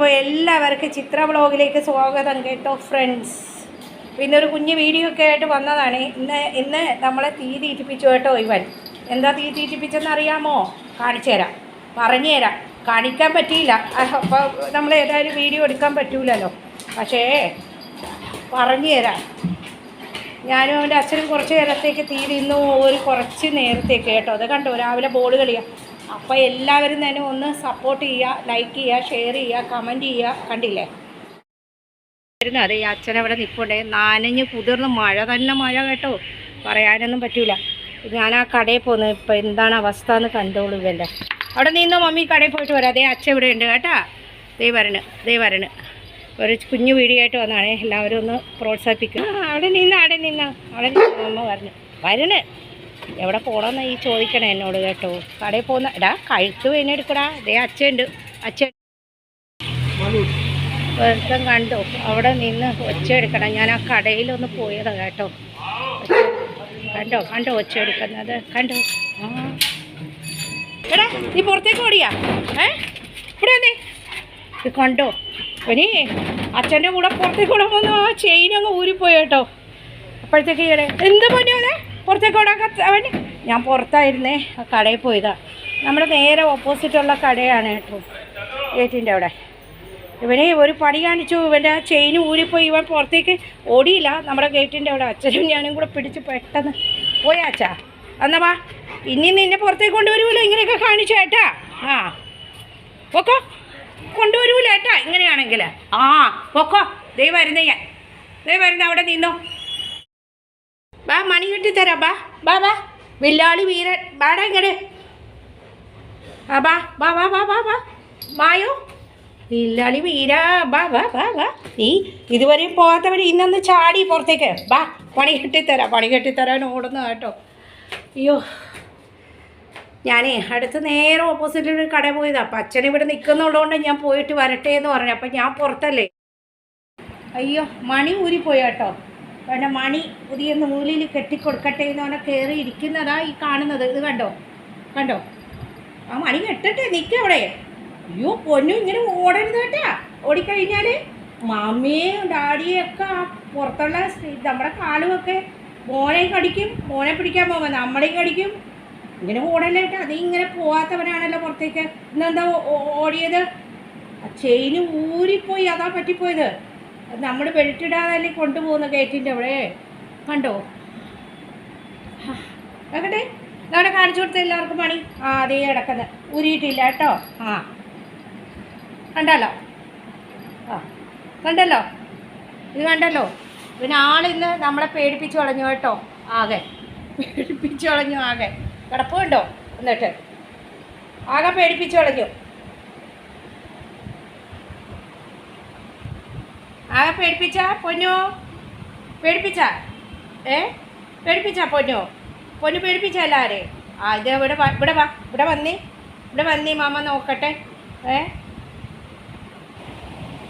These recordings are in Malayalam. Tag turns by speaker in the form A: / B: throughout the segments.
A: അപ്പോൾ എല്ലാവർക്കും ചിത്ര ബ്ലോഗിലേക്ക് സ്വാഗതം കേട്ടോ ഫ്രണ്ട്സ് പിന്നെ ഒരു കുഞ്ഞ് വീഡിയോ ഒക്കെ ആയിട്ട് വന്നതാണ്. ഇന്ന് ഇന്ന് നമ്മളെ തീ തീറ്റിപ്പിച്ചു കേട്ടോ ഇവൻ. എന്താ തീ തീറ്റിപ്പിച്ചെന്ന് അറിയാമോ? കാണിച്ചു തരാം. പറഞ്ഞു തരാം. കാണിക്കാൻ പറ്റിയില്ല. അപ്പോൾ നമ്മൾ ഏതായാലും വീഡിയോ എടുക്കാൻ പറ്റൂലല്ലോ. പക്ഷേ പറഞ്ഞു തരാം. ഞാനും അവന്റെ അച്ഛനും കുറച്ച് നേരത്തേക്ക് തീ തിന്നു. ഒരു കുറച്ച് നേരത്തേക്ക് കേട്ടോ. അത് കണ്ടോ? രാവിലെ ബോൾ കളിയാ. അപ്പോൾ എല്ലാവരും തന്നെ ഒന്ന് സപ്പോർട്ട് ചെയ്യുക ലൈക്ക് ചെയ്യുക ഷെയർ ചെയ്യുക കമന്റ് ചെയ്യുക. കണ്ടില്ലേ? വരുന്നു അച്ഛൻ അവിടെ നിൽപ്പുണ്ടേ നനഞ്ഞ് കുതിർന്ന് മഴ തന്നെ മഴ കേട്ടോ. പറയാനൊന്നും പറ്റൂല. ഞാൻ ആ കടയിൽ പോന്നു ഇപ്പം എന്താണ് അവസ്ഥ എന്ന് കണ്ടോളൂ ഇവന്റെ അവിടെ നിന്ന് മമ്മി കടയിൽ പോയിട്ട് വരാം. അതേ അച്ഛൻ ഇവിടെ ഉണ്ട് കേട്ടാ. ദേ വരണ് ദേ വരണ്. ഒരു കുഞ്ഞു വീടിയായിട്ട് വന്നാണേ. എല്ലാവരും ഒന്ന് പ്രോത്സാഹിപ്പിക്കുക അവിടെ നിന്ന് അവിടെ നിന്ന്. അവിടെ നിന്ന് അമ്മ വരണ്. വരണ്. എവിടെ പോകണമെന്ന് ഈ ചോദിക്കണേ എന്നോട് കേട്ടോ. കടയിൽ പോകുന്ന എടാ കഴുത്ത് വേണേ എടുക്കടാ. അതേ അച്ഛനുണ്ട്. അച്ഛൻ വെറുതെ കണ്ടു. അവിടെ നിന്ന് ഒച്ച എടുക്കണം ഞാൻ ആ കടയിലൊന്ന് പോയതാ കേട്ടോ. കണ്ടോ? കണ്ടോ ഒച്ച എടുക്കുന്നത്? കണ്ടോ? ആ. എടാ നീ പുറത്തേക്ക് ഓടിയാ? ഏ? ഇവിടെ വന്നേ. ഇത് കണ്ടോ? ഇനി അച്ഛന്റെ കൂടെ പുറത്തേക്ക് കൂടെ ആ ചെയിൻ അങ്ങ് ഊരിപ്പോയി കേട്ടോ. അപ്പോഴത്തേക്ക് ഈയിടെ എന്ത് പണിയാതെ പുറത്തേക്ക് ഓടാക്കാൻ വേണ്ടി. ഞാൻ പുറത്തായിരുന്നേ ആ കടയിൽ പോയതാ. നമ്മുടെ നേരെ ഓപ്പോസിറ്റുള്ള കടയാണ് കേട്ടോ. ഗേറ്റിന്റെ അവിടെ. ഇവനെ ഒരു പണി കാണിച്ചു ഇവന്റെ ആ ചെയിൻ ഊരിപ്പോയി ഇവൻ പുറത്തേക്ക് ഓടിയില്ല. നമ്മുടെ ഗേറ്റിന്റെ അവിടെ അച്ഛനും ഞാനും കൂടെ പിടിച്ച് പെട്ടെന്ന് പോയാ അച്ഛാ. എന്നാ വാ. ഇനി നിന്നെ പുറത്തേക്ക് കൊണ്ടുവരുമല്ലോ ഇങ്ങനെയൊക്കെ കാണിച്ചു ഏട്ടാ. ആ. പൊക്കോ. കൊണ്ടുവരുമല്ലോ ഏട്ടാ ഇങ്ങനെയാണെങ്കിൽ. ആ പൊക്കോ. ദേ വരുന്നേ ഞാൻ. ദേ വരുന്ന അവിടെ നിന്നോ. ബാ മണി കെട്ടി തരാം ബാ. ബാ ബാ. വില്ലാളി വീരൻ. ബാടാ ഇങ്ങട്. ആ ബാ ബാ ബാ ബാ ബാ ബാ. മായോ? വില്ലാളി വീര ബാ ബാ ബാ ബാ. നീ ഇതുവരെയും പോകാത്തവർ ഇന്നൊന്ന് ചാടി പുറത്തേക്ക്. ബാ പണി കെട്ടിത്തരാം പണി കെട്ടിത്തരാൻ ഓടുന്ന കേട്ടോ. അയ്യോ. ഞാനേ അടുത്ത് നേരെ ഓപ്പോസിറ്റിൽ ഒരു കട പോയതാ. അപ്പം അച്ഛൻ ഇവിടെ നിൽക്കുന്നുള്ളതുകൊണ്ട് ഞാൻ പോയിട്ട് വരട്ടെ എന്ന് പറഞ്ഞു. അപ്പം ഞാൻ പുറത്തല്ലേ? അയ്യോ മണി ഊരിപ്പോയി അവന്റെ മണി പുതിയ നൂലിൽ കെട്ടിക്കൊടുക്കട്ടെ എന്ന് പറഞ്ഞാൽ കയറി ഇരിക്കുന്നതാ ഈ കാണുന്നത്. ഇത് കണ്ടോ? കണ്ടോ? ആ മണി കെട്ടട്ടെ നിൽക്കുക അവിടെ. അയ്യോ പൊന്നു ഇങ്ങനെ ഓടരുത് കേട്ടാ. ഓടിക്കഴിഞ്ഞാൽ മമ്മിയും ഡാഡിയും ഒക്കെ ആ പുറത്തുള്ള നമ്മുടെ കാലുമൊക്കെ മോനെ കടിക്കും മോനെ പിടിക്കാൻ പോകുമ്പോൾ നമ്മളെയും കടിക്കും. ഇങ്ങനെ ഓടല്ലേട്ടാ അത് ഇങ്ങനെ പോവാത്തവനാണല്ലോ പുറത്തേക്ക്. ഇന്നെന്താ ഓടിയത്? ആ ചെയിന് ഊരിപ്പോയി. അതാ പറ്റിപ്പോയത്. നമ്മൾ ഇടാതല്ലേ കൊണ്ടുപോകുന്ന ഗേറ്റിന്റെ അവിടെ. കണ്ടോ? നോക്കട്ടെ അവിടെ കാണിച്ചു കൊടുത്ത എല്ലാവർക്കും പണി. ആ അതേ കിടക്കുന്നത് ഉരിയിട്ടില്ല കേട്ടോ. ആ. കണ്ടല്ലോ? ആ. കണ്ടല്ലോ? ഇത് കണ്ടല്ലോ? പിന്നെ ആളിന്ന് നമ്മളെ പേടിപ്പിച്ചു കളഞ്ഞു കേട്ടോ ആകെ. പേടിപ്പിച്ചു കളഞ്ഞു ആകെ. കിടപ്പുണ്ടോ? എന്നിട്ട്. ആകെ പേടിപ്പിച്ചു കളഞ്ഞു. ആകെ പേടിപ്പിച്ച പൊന്നോ? പേടിപ്പിച്ച. ഏ? പേടിപ്പിച്ച പൊന്നോ? പൊന്നു പേടിപ്പിച്ച എല്ലാവരെ ആ ഇത് ഇവിടെ ഇവിടെ വാ ഇവിടെ വന്നേ. ഇവിടെ വന്നേ മാമ നോക്കട്ടെ. ഏ?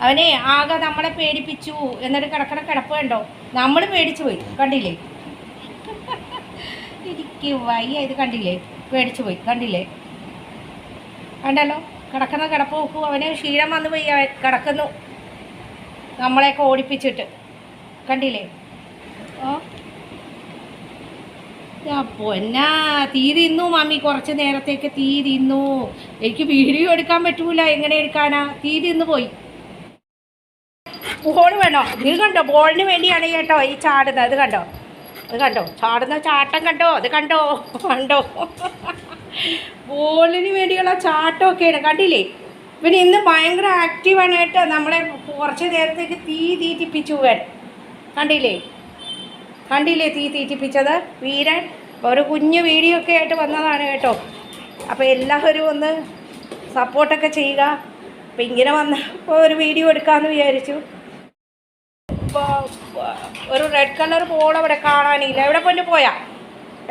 A: അവനെ ആകെ നമ്മളെ പേടിപ്പിച്ചു എന്നിട്ട് കിടക്കണ കിടപ്പ് കണ്ടോ? നമ്മൾ പേടിച്ചു പോയി കണ്ടില്ലേ? എനിക്ക് വയ്യ ഇത് കണ്ടില്ലേ? പേടിച്ചു പോയി കണ്ടില്ലേ? കണ്ടല്ലോ? കിടക്കുന്ന കിടപ്പ് നോക്കൂ അവന് ക്ഷീണം വന്നു പോയി കിടക്കുന്നു. നമ്മളെയൊക്കെ ഓടിപ്പിച്ചിട്ട്. കണ്ടില്ലേ? ഓ. ആ പൊന്നാ തീ തിന്നു മമ്മി കുറച്ച് നേരത്തേക്ക് തീരി ഇന്നു. എനിക്ക് വീഡിയോ എടുക്കാൻ പറ്റൂല. എങ്ങനെ എടുക്കാനാ? തീരി തിന്നു പോയി. ബോൾ വേണോ? ഇത് കണ്ടോ? ബോളിന് വേണ്ടിയാണ് കേട്ടോ ഈ ചാടുന്നത്. അത് കണ്ടോ? അത് കണ്ടോ? ചാടുന്ന ചാട്ടം കണ്ടോ? അത് കണ്ടോ? കണ്ടോ? ബോളിന് വേണ്ടിയുള്ള ചാട്ടമൊക്കെയാണ്. കണ്ടില്ലേ? പിന്നെ ഇന്ന് ഭയങ്കര ആക്റ്റീവാണ് കേട്ടോ നമ്മളെ കുറച്ച് നേരത്തേക്ക് തീ തീറ്റിപ്പിച്ചു വേൻ കണ്ടില്ലേ? കണ്ടില്ലേ തീ തീറ്റിപ്പിച്ചത്? വീരൻ ഒരു കുഞ്ഞു വീഡിയോ ഒക്കെ ആയിട്ട് വന്നതാണ് കേട്ടോ. അപ്പോൾ എല്ലാവരും ഒന്ന് സപ്പോർട്ടൊക്കെ ചെയ്യുക. അപ്പം ഇങ്ങനെ വന്നപ്പോൾ ഒരു വീഡിയോ എടുക്കാമെന്ന് വിചാരിച്ചു. ഒരു റെഡ് കളർ ബോൾ അവിടെ കാണാനില്ല. എവിടെ പൊന്നു പോയാ?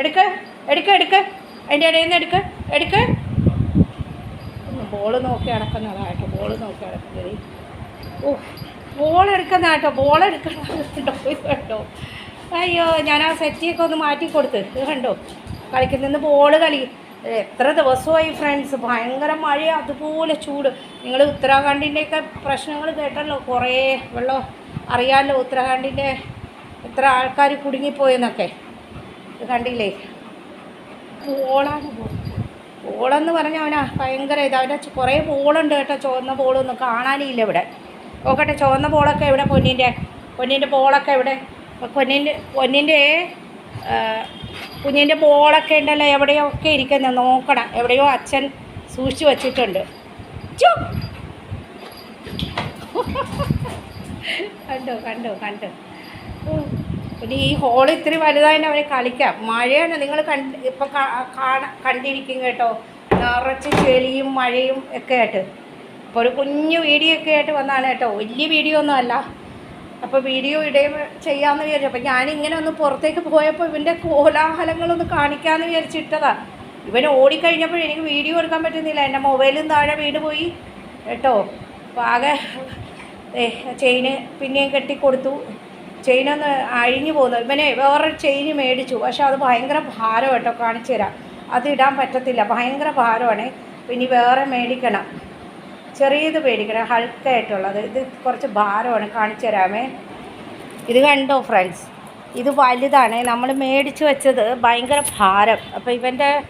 A: എടുക്ക് എടുക്ക് എടുക്ക്. അതിന്റെ ഇടയിൽ നിന്ന് എടുക്ക് എടുക്ക്. ബോൾ നോക്കി അടക്കുന്നതായിട്ടോ ബോൾ നോക്കി അടക്കുന്നത്. ഓ ബോൾ എടുക്കുന്നതാട്ടോ ബോൾ എടുക്കുന്നതാട്ടോ ഇത് കണ്ടോ. അയ്യോ ഞാൻ ആ സെറ്റിയൊക്കെ ഒന്ന് മാറ്റി കൊടുത്ത് ഇത് കണ്ടോ. കളിക്കുന്ന ബോൾ കളി. എത്ര ദിവസമായി ഫ്രണ്ട്സ് ഭയങ്കര മഴ അതുപോലെ ചൂട്. നിങ്ങൾ ഉത്തരാഖണ്ഡിന്റെയൊക്കെ പ്രശ്നങ്ങൾ കേട്ടല്ലോ കുറേ വെള്ളം അറിയാമല്ലോ ഉത്തരാഖണ്ഡിന്റെ എത്ര ആൾക്കാർ കുടുങ്ങിപ്പോയെന്നൊക്കെ. ഇത് കണ്ടില്ലേ? പോളാണ് പോളെന്ന് പറഞ്ഞാൽ അവനാ ഭയങ്കര ഇത്. അവന്റെ കുറേ പോളുണ്ട് കേട്ടോ ചുവന്ന പോളൊന്നും കാണാനില്ല ഇവിടെ. നോക്കട്ടെ ചുവന്ന പോളൊക്കെ എവിടെ? പൊന്നിന്റെ പൊന്നിന്റെ പോളൊക്കെ എവിടെ? പൊന്നിന്റെ പൊന്നിന്റെ കുഞ്ഞിന്റെ പോളൊക്കെ ഉണ്ടല്ലോ എവിടെയോ ഒക്കെ ഇരിക്കുന്നത് നോക്കണം എവിടെയോ അച്ഛൻ സൂക്ഷിച്ചു വച്ചിട്ടുണ്ട്. കണ്ടു കണ്ടു കണ്ടോ. പിന്നെ ഈ ഹോൾ ഇത്തിരി വലുതായിട്ട് അവന് കളിക്കാം. മഴയാണ് നിങ്ങൾ കണ്ട് ഇപ്പം കാണ കണ്ടിരിക്കും കേട്ടോ. നിറച്ച് ചെളിയും മഴയും ഒക്കെ ആയിട്ട്. അപ്പോൾ ഒരു കുഞ്ഞു വീഡിയോ ഒക്കെ ആയിട്ട് വന്നാണ് കേട്ടോ. വലിയ വീഡിയോ ഒന്നും അല്ല. അപ്പോൾ വീഡിയോ ഇടയും ചെയ്യാമെന്ന് വിചാരിച്ചു. അപ്പോൾ ഞാനിങ്ങനെ ഒന്ന് പുറത്തേക്ക് പോയപ്പോൾ ഇവന്റെ കോലാഹലങ്ങളൊന്ന് കാണിക്കാമെന്ന് വിചാരിച്ചിട്ടതാണ് ഇവൻ ഓടിക്കഴിഞ്ഞപ്പോൾ എനിക്ക് വീഡിയോ എടുക്കാൻ പറ്റുന്നില്ല. എന്റെ മൊബൈലും താഴെ വീണ് പോയി കേട്ടോ. അപ്പോൾ ആകെ ചെയിന് പിന്നെയും കെട്ടിക്കൊടുത്തു. ചെയിനൊന്ന് അഴിഞ്ഞു പോകുന്നു ഇവനെ വേറൊരു ചെയിൻ മേടിച്ചു. പക്ഷെ അത് ഭയങ്കര ഭാരം കേട്ടോ. കാണിച്ചു തരാം. അത് ഇടാൻ പറ്റത്തില്ല. ഭയങ്കര ഭാരമാണ് ഇനി വേറെ മേടിക്കണം. ചെറിയത് മേടിക്കണം. ഹൾക്കായിട്ടുള്ളത് ഇത് കുറച്ച് ഭാരമാണ് കാണിച്ചു തരാമേ. ഇത് കണ്ടോ ഫ്രണ്ട്സ് ഇത് വലുതാണ്. നമ്മൾ മേടിച്ച് വെച്ചത് ഭയങ്കര ഭാരം. അപ്പോൾ ഇവന്റെ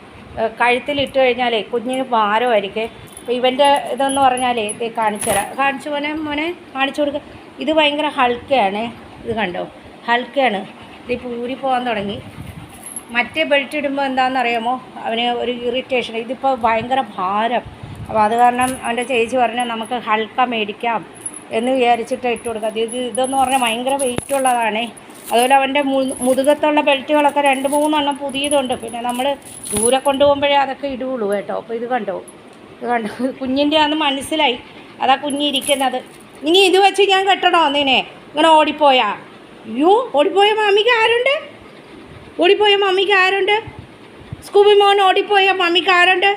A: കഴുത്തിലിട്ട് കഴിഞ്ഞാലേ കുഞ്ഞിന് ഭാരമായിരിക്കും. അപ്പോൾ ഇവന്റെ ഇതെന്ന് പറഞ്ഞാലേ ഇത് കാണിച്ചു തരാം. കാണിച്ചു മോനെ മോനെ കാണിച്ചു കൊടുക്കുക ഇത് ഭയങ്കര ഹൾക്കയാണ് ഇത് കണ്ടോ? ഹൽക്കയാണ്. ഇത് ഊരി പോകാൻ തുടങ്ങി. മറ്റേ ബെൽറ്റ് ഇടുമ്പോൾ എന്താണെന്നറിയാമോ? അവന് ഒരു ഇറിറ്റേഷൻ ഇതിപ്പോൾ ഭയങ്കര ഭാരം. അപ്പോൾ അത് കാരണം അവന്റെ ചേച്ചി പറഞ്ഞു നമുക്ക് ഹൽക്ക മേടിക്കാം എന്ന് വിചാരിച്ചിട്ട് ഇട്ട് കൊടുക്കാം. ഇത് ഇതെന്ന് പറഞ്ഞാൽ ഭയങ്കര വെയിറ്റ് ഉള്ളതാണേ. അതുപോലെ അവന്റെ മുതുകത്തുള്ള ബെൽറ്റുകളൊക്കെ രണ്ട് മൂന്നെണ്ണം പുതിയതുണ്ട്. പിന്നെ നമ്മൾ ദൂരെ കൊണ്ടുപോകുമ്പോഴേ അതൊക്കെ ഇടുകയുള്ളൂ കേട്ടോ. അപ്പോൾ ഇത് കണ്ടോ? ഇത് കണ്ടോ? കുഞ്ഞിന്റെ ആണെന്ന് മനസ്സിലായി. അതാ കുഞ്ഞിരിക്കുന്നത്. ഇനി ഇത് വെച്ച് ഞാൻ കെട്ടണോ നിന്നെ ഇങ്ങനെ ഓടിപ്പോയാ. അയ്യോ ഓടിപ്പോയ മമ്മിക്ക് ആരുണ്ട്? ഓടിപ്പോയ മമ്മിക്ക് ആരുണ്ട്? സ്കൂബി മോൻ ഓടിപ്പോയ മമ്മിക്ക് ആരുണ്ട്?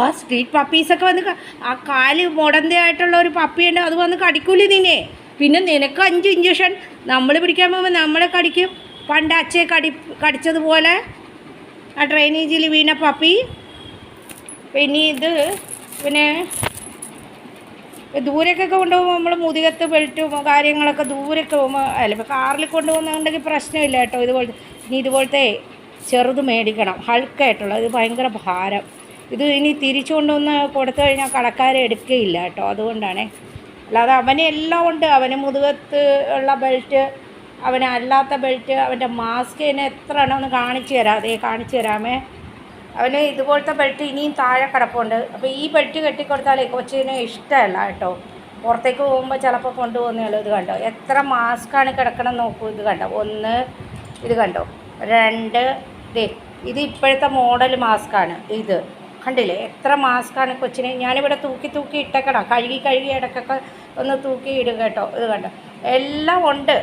A: ആ സ്ട്രീറ്റ് പപ്പീസൊക്കെ വന്ന് ആ കാൽ മുടന്തയായിട്ടുള്ള ഒരു പപ്പിയുണ്ട് അത് വന്ന് കടിക്കൂലേ നിന്നെ? പിന്നെ നിനക്ക് അഞ്ച് ഇഞ്ചക്ഷൻ നമ്മൾ പിടിക്കാൻ പോകുമ്പോൾ നമ്മളെ കടിക്കും. പണ്ട് അച്ഛയെ കടി കടിച്ചതുപോലെ ആ ഡ്രെയിനേജിൽ വീണ പപ്പി പിന്നെ ഇത് പിന്നെ ദൂരേക്കൊക്കെ കൊണ്ടുപോകുമ്പോൾ നമ്മൾ മുതുകത്ത് ബെൽറ്റ് കാര്യങ്ങളൊക്കെ ദൂരൊക്കെ പോകുമ്പോൾ അല്ല ഇപ്പോൾ കാറിൽ കൊണ്ടുപോകുന്നുണ്ടെങ്കിൽ പ്രശ്നമില്ല കേട്ടോ. ഇതുപോലത്തെ ഇനി ഇതുപോലത്തെ ചെറുത് മേടിക്കണം. ഹൾക്കായിട്ടുള്ള ഇത് ഭയങ്കര ഭാരം. ഇത് ഇനി തിരിച്ചു കൊണ്ടുവന്ന് കൊടുത്തു കഴിഞ്ഞാൽ കടക്കാരെ എടുക്കുകയില്ല കേട്ടോ. അതുകൊണ്ടാണേ. അല്ലാതെ അവന് എല്ലാം ഉണ്ട്. അവന് മുതുകത്ത് ഉള്ള ബെൽറ്റ് അവന് അല്ലാത്ത ബെൽറ്റ് അവന്റെ മാസ്ക് എന്നെ എത്ര എണ്ണമെന്ന് കാണിച്ചു തരാം. അതേ കാണിച്ചു തരാമേ. അവന് ഇതുപോലത്തെ ബെൽറ്റ് ഇനിയും താഴെ കിടപ്പുണ്ട്. അപ്പോൾ ഈ ബെൽറ്റ് കെട്ടിക്കൊടുത്താലേ കൊച്ചിന് ഇഷ്ടമല്ല കേട്ടോ. പുറത്തേക്ക് പോകുമ്പോൾ ചിലപ്പോൾ കൊണ്ടുപോകുന്നുള്ളൂ ഇത് കണ്ടോ? എത്ര മാസ്കാണ് കിടക്കണം നോക്കൂ ഇത് കണ്ടോ? ഒന്ന് ഇത് കണ്ടോ? രണ്ട് ദേ ഇത് ഇപ്പോഴത്തെ മോഡൽ മാസ്കാണ് ഇത്. കണ്ടില്ലേ? എത്ര മാസ്കാണ് കൊച്ചിന്? ഞാനിവിടെ തൂക്കി തൂക്കി ഇട്ടേക്കണം കഴുകി കഴുകി ഇടക്കൊക്കെ ഒന്ന് തൂക്കി ഇടും കേട്ടോ ഇത് കണ്ടോ? എല്ലാം ഉണ്ട്.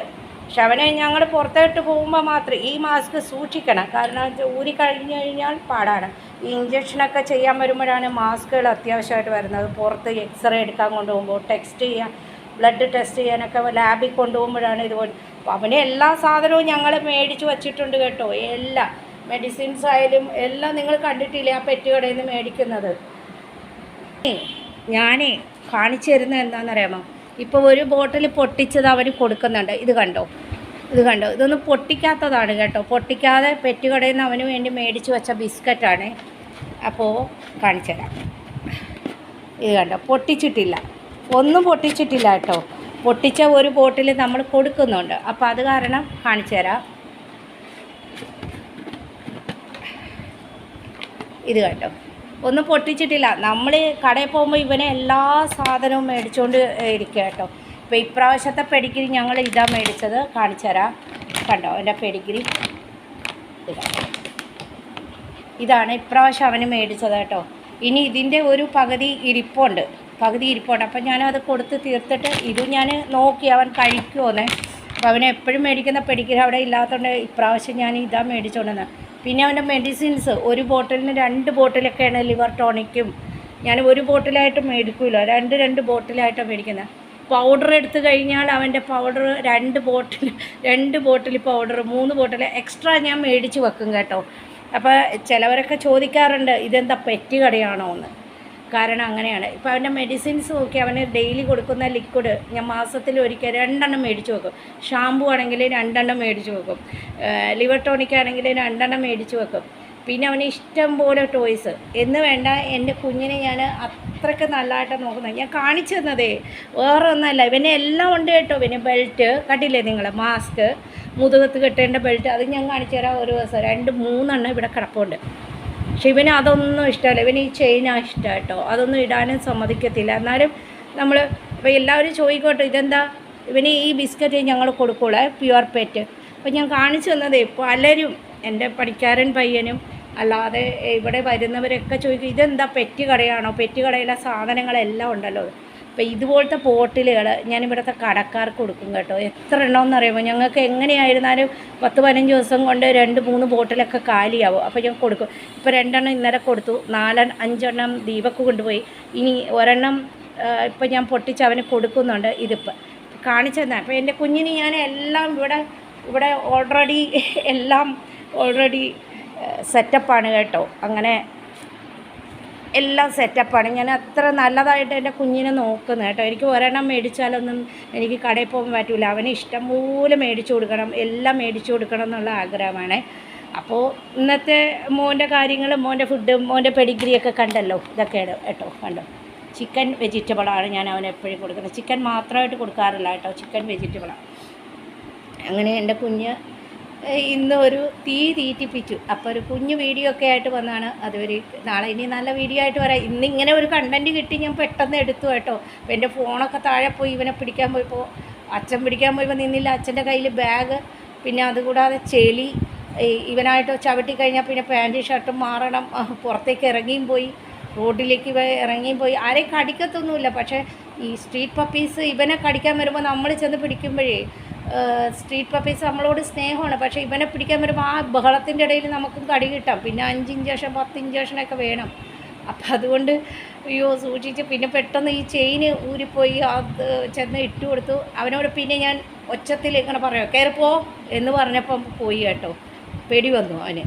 A: പക്ഷെ അവനെ ഞങ്ങൾ പുറത്തോട്ട് പോകുമ്പോൾ മാത്രം ഈ മാസ്ക് സൂക്ഷിക്കണം. കാരണം ഊരി കഴിഞ്ഞു കഴിഞ്ഞാൽ പാടാണ്. ഈ ഇഞ്ചക്ഷനൊക്കെ ചെയ്യാൻ വരുമ്പോഴാണ് മാസ്കുകൾ അത്യാവശ്യമായിട്ട് വരുന്നത്. പുറത്ത് എക്സ്റേ എടുക്കാൻ കൊണ്ടുപോകുമ്പോൾ ടെസ്റ്റ് ചെയ്യാൻ ബ്ലഡ് ടെസ്റ്റ് ചെയ്യാനൊക്കെ ലാബിൽ കൊണ്ടുപോകുമ്പോഴാണ് ഇതുപോലെ അപ്പോൾ അവന് എല്ലാ സാധനവും ഞങ്ങൾ മേടിച്ച് വച്ചിട്ടുണ്ട് കേട്ടോ. എല്ലാം മെഡിസിൻസ് ആയാലും എല്ലാം നിങ്ങൾ കണ്ടിട്ടില്ലേ ആ പെറ്റുകടയിൽ നിന്ന് മേടിക്കുന്നത്? ഞാനേ കാണിച്ചു തരുന്നത് എന്താണെന്നറിയാമോ? ഇപ്പോൾ ഒരു ബോട്ടിൽ പൊട്ടിച്ചത് അവർ കൊടുക്കുന്നുണ്ട്. ഇത് കണ്ടോ? ഇത് കണ്ടോ? ഇതൊന്നും പൊട്ടിക്കാത്തതാണ് കേട്ടോ. പൊട്ടിക്കാതെ പെറ്റുകടയിൽ നിന്ന് അവന് വേണ്ടി മേടിച്ച് വെച്ച ബിസ്ക്കറ്റാണ്. അപ്പോൾ കാണിച്ചു തരാം. ഇത് കണ്ടോ? പൊട്ടിച്ചിട്ടില്ല. ഒന്നും പൊട്ടിച്ചിട്ടില്ല കേട്ടോ. പൊട്ടിച്ച ഒരു ബോട്ടിൽ നമ്മൾ കൊടുക്കുന്നുണ്ട്. അപ്പോൾ അത് കാരണം കാണിച്ചു തരാം. ഇത് കണ്ടോ? ഒന്നും പൊട്ടിച്ചിട്ടില്ല. നമ്മൾ കടയിൽ പോകുമ്പോൾ ഇവനെ എല്ലാ സാധനവും മേടിച്ചുകൊണ്ട് ഇരിക്കുക കേട്ടോ ഇപ്പോൾ ഇപ്രാവശ്യത്തെ പെഡിഗ്രി ഞങ്ങൾ ഇതാ മേടിച്ചത്. കാണിച്ചു തരാം. കണ്ടോ? എന്റെ പെഡിഗ്രി ഇതാ. ഇതാണ് ഇപ്രാവശ്യം അവന് മേടിച്ചത് കേട്ടോ. ഇനി ഇതിന്റെ ഒരു പകുതി ഇരിപ്പുണ്ട്. പകുതി ഇരിപ്പുണ്ട്. അപ്പം ഞാനത് കൊടുത്ത് തീർത്തിട്ട് ഇതും ഞാൻ നോക്കി അവൻ കഴിക്കുമോന്നേ അപ്പോൾ അവന് എപ്പോഴും മേടിക്കുന്ന പെഡിഗ്രി അവിടെ ഇല്ലാത്തതുകൊണ്ട് ഇപ്രാവശ്യം ഞാൻ ഇതാ മേടിച്ചുകൊണ്ടെന്ന് പിന്നെ അവന്റെ മെഡിസിൻസ് ഒരു ബോട്ടിലിന് രണ്ട് ബോട്ടിലൊക്കെയാണ് ലിവർ ടോണിക്കും ഞാൻ ഒരു ബോട്ടിലായിട്ട് മേടിക്കില്ല രണ്ട് രണ്ട് ബോട്ടിലായിട്ടാണ് മേടിക്കുന്നത് പൗഡർ എടുത്തു കഴിഞ്ഞാൽ അവന്റെ പൗഡർ രണ്ട് ബോട്ടിൽ രണ്ട് ബോട്ടിൽ പൗഡർ മൂന്ന് ബോട്ടിൽ എക്സ്ട്രാ ഞാൻ മേടിച്ച് വെക്കും കേട്ടോ. അപ്പോൾ ചിലവരൊക്കെ ചോദിക്കാറുണ്ട് ഇതെന്താ പെറ്റ് കടയാണോ എന്ന് കാരണം അങ്ങനെയാണ്. ഇപ്പോൾ അവന്റെ മെഡിസിൻസ് നോക്കി അവന് ഡെയിലി കൊടുക്കുന്ന ലിക്വിഡ് ഞാൻ മാസത്തിൽ ഒരിക്കൽ രണ്ടെണ്ണം മേടിച്ച് വെക്കും. ഷാമ്പു ആണെങ്കിൽ രണ്ടെണ്ണം മേടിച്ച് വെക്കും. ലിവർ ടോണിക് ആണെങ്കിൽ രണ്ടെണ്ണം മേടിച്ച് വെക്കും. പിന്നെ അവന് ഇഷ്ടം പോലെ ടോയ്സ് എന്ന് വേണ്ട എന്റെ കുഞ്ഞിനെ ഞാൻ അത്രയ്ക്ക് നല്ലതായിട്ട് നോക്കുന്നത്. ഞാൻ കാണിച്ചു തന്നതേ വേറെ ഒന്നല്ല. ഇവനെ എല്ലാം ഉണ്ട് കേട്ടോ. പിന്നെ ബെൽറ്റ് കണ്ടില്ലേ നിങ്ങൾ മാസ്ക് മുതുകത്ത് കെട്ടേണ്ട ബെൽറ്റ് അത് ഞാൻ കാണിച്ചു തരാം ഒരു ദിവസം. രണ്ട് മൂന്നെണ്ണം ഇവിടെ കിടപ്പുണ്ട്. പക്ഷെ ഇവന് അതൊന്നും ഇഷ്ടമല്ല. ഇവന് ഈ ചെയിനാണ് ഇഷ്ടം കേട്ടോ അതൊന്നും ഇടാനും സമ്മതിക്കത്തില്ല. എന്നാലും നമ്മൾ ഇപ്പോൾ എല്ലാവരും ചോദിക്കോട്ടെ ഇതെന്താ? ഇവന് ഈ ബിസ്ക്കറ്റ് ഞങ്ങൾ കൊടുക്കൂളെ പ്യുവർ പെറ്റ് അപ്പോൾ ഞാൻ കാണിച്ചു തന്നതേ പലരും എന്റെ പണിക്കാരൻ പയ്യനും അല്ലാതെ ഇവിടെ വരുന്നവരൊക്കെ ചോദിക്കും ഇതെന്താ പെറ്റ് കടയാണോ? പെറ്റ് കടയിലെ സാധനങ്ങളെല്ലാം ഉണ്ടല്ലോ. അപ്പോൾ ഇതുപോലത്തെ പോട്ടിലുകൾ ഞാൻ ഇവിടുത്തെ കടക്കാർക്ക് കൊടുക്കും കേട്ടോ. എത്ര എണ്ണമെന്ന് അറിയുമ്പോൾ ഞങ്ങൾക്ക് എങ്ങനെയായിരുന്നാലും പത്ത് പതിനഞ്ച് ദിവസം കൊണ്ട് രണ്ട് മൂന്ന് ബോട്ടിലൊക്കെ കാലിയാവും. അപ്പോൾ ഞാൻ കൊടുക്കും. ഇപ്പോൾ രണ്ടെണ്ണം ഇന്നലെ കൊടുത്തു. നാലെണ്ണം അഞ്ചെണ്ണം ദീപക്ക് കൊണ്ടുപോയി. ഇനി ഒരെണ്ണം ഇപ്പം ഞാൻ പൊട്ടിച്ച് അവന് കൊടുക്കുന്നുണ്ട് ഇതിപ്പോൾ തന്നെ. അപ്പോൾ എന്റെ കുഞ്ഞിന് ഞാൻ എല്ലാം ഇവിടെ ഇവിടെ ഓൾറെഡി എല്ലാം ഓൾറെഡി സെറ്റപ്പാണ് കേട്ടോ. അങ്ങനെ എല്ലാം സെറ്റപ്പാണ്. ഞാൻ അത്ര നല്ലതായിട്ട് എന്റെ കുഞ്ഞിനെ നോക്കുന്നത് കേട്ടോ. എനിക്ക് ഒരെണ്ണം മേടിച്ചാലൊന്നും എനിക്ക് കടയിൽ പോകാൻ പറ്റില്ല അവന് ഇഷ്ടം പോലെ മേടിച്ചു കൊടുക്കണം. എല്ലാം മേടിച്ചു കൊടുക്കണം എന്നുള്ള ആഗ്രഹമാണ്. അപ്പോൾ ഇന്നത്തെ മോന്റെ കാര്യങ്ങൾ മോന്റെ ഫുഡ് മോന്റെ പെഡിഗ്രിയൊക്കെ കണ്ടല്ലോ? ഇതൊക്കെ കേട്ടോ കണ്ടോ? ചിക്കൻ വെജിറ്റബിളാണ് ഞാൻ അവന് എപ്പോഴും കൊടുക്കുന്നത്. ചിക്കൻ മാത്രമായിട്ട് കൊടുക്കാറില്ല കേട്ടോ. ചിക്കൻ വെജിറ്റബിളാണ് അങ്ങനെ എന്റെ കുഞ്ഞ് ഇന്ന് ഒരു തീ തീറ്റിപ്പിച്ചു. അപ്പോൾ ഒരു കുഞ്ഞു വീഡിയോ ഒക്കെ ആയിട്ട് വന്നാണ്. അതുവരെ നാളെ ഇനി നല്ല വീഡിയോ ആയിട്ട് വരാം. ഇന്ന് ഇങ്ങനെ ഒരു കണ്ടന്റ് കിട്ടി ഞാൻ പെട്ടെന്ന് എടുത്തു കേട്ടോ. അപ്പോൾ എന്റെ ഫോണൊക്കെ താഴെ പോയി ഇവനെ പിടിക്കാൻ പോയപ്പോൾ അച്ഛൻ പിടിക്കാൻ പോയപ്പോൾ നിന്നില്ല. അച്ഛന്റെ കയ്യിൽ ബാഗ് പിന്നെ അതുകൂടാതെ ചെളി ഇവനായിട്ട് ചവിട്ടി കഴിഞ്ഞാൽ പിന്നെ പാന്റും ഷർട്ടും മാറണം. പുറത്തേക്ക് ഇറങ്ങിയും പോയി. റോഡിലേക്ക് ഇറങ്ങിയും പോയി. ആരെയും കടിക്കത്തൊന്നുമില്ല. പക്ഷേ ഈ സ്ട്രീറ്റ് പപ്പീസ് ഇവനെ കടിക്കാൻ വരുമ്പോൾ നമ്മൾ ചെന്ന് പിടിക്കുമ്പോഴേ സ്ട്രീറ്റ് പപ്പീസ് നമ്മളോട് സ്നേഹമാണ്. പക്ഷേ ഇവനെ പിടിക്കാൻ വരുമ്പോൾ ആ ബഹളത്തിന്റെ ഇടയിൽ നമുക്കും കടി കിട്ടാം. പിന്നെ അഞ്ച് ഇഞ്ചക്ഷൻ പത്ത് ഇഞ്ചക്ഷനൊക്കെ വേണം. അപ്പം അതുകൊണ്ട് അയ്യോ സൂക്ഷിച്ച്. പിന്നെ പെട്ടെന്ന് ഈ ചെയിന് ഊരിപ്പോയി അത് ചെന്ന് ഇട്ട് കൊടുത്തു. അവനോട് പിന്നെ ഞാൻ ഒച്ചത്തിൽ ഇങ്ങനെ പറയാം കയറിപ്പോ എന്ന് പറഞ്ഞപ്പം പോയി കേട്ടോ. പേടി വന്നു അവന്.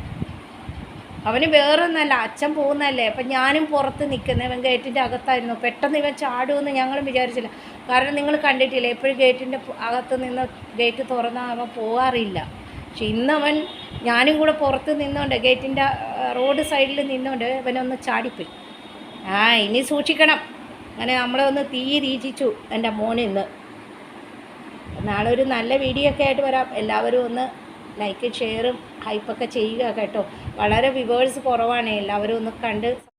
A: അവന് വേറൊന്നല്ല അച്ഛൻ പോകുന്നതല്ലേ. അപ്പം ഞാനും പുറത്ത് നിൽക്കുന്നത് ഇവൻ ഗേറ്റിന്റെ അകത്തായിരുന്നു. പെട്ടെന്ന് ഇവൻ ചാടുമെന്ന് ഞങ്ങളും വിചാരിച്ചില്ല. കാരണം നിങ്ങൾ കണ്ടിട്ടില്ല എപ്പോഴും ഗേറ്റിന്റെ അകത്ത് നിന്ന് ഗേറ്റ് തുറന്നാൽ അവൻ പോകാറില്ല പക്ഷെ ഇന്നവൻ ഞാനും കൂടെ പുറത്ത് നിന്നുകൊണ്ട് ഗേറ്റിന്റെ റോഡ് സൈഡിൽ നിന്നുകൊണ്ട് ഇവനൊന്ന് ചാടിപ്പോയി. ആ ഇനി സൂക്ഷിക്കണം. അങ്ങനെ നമ്മളെ ഒന്ന് തീ രീചിച്ചു എന്റെ മോൻ ഇന്ന്. നാളെ ഒരു നല്ല വീഡിയോ ഒക്കെ ആയിട്ട് വരാം. എല്ലാവരും ഒന്ന് ലൈക്ക് ഷെയറും ഹൈപ്പൊക്കെ ചെയ്യുക കേട്ടോ. വളരെ വിവേഴ്സ് കുറവാണ്. എല്ലാവരും ഒന്ന് കണ്ട്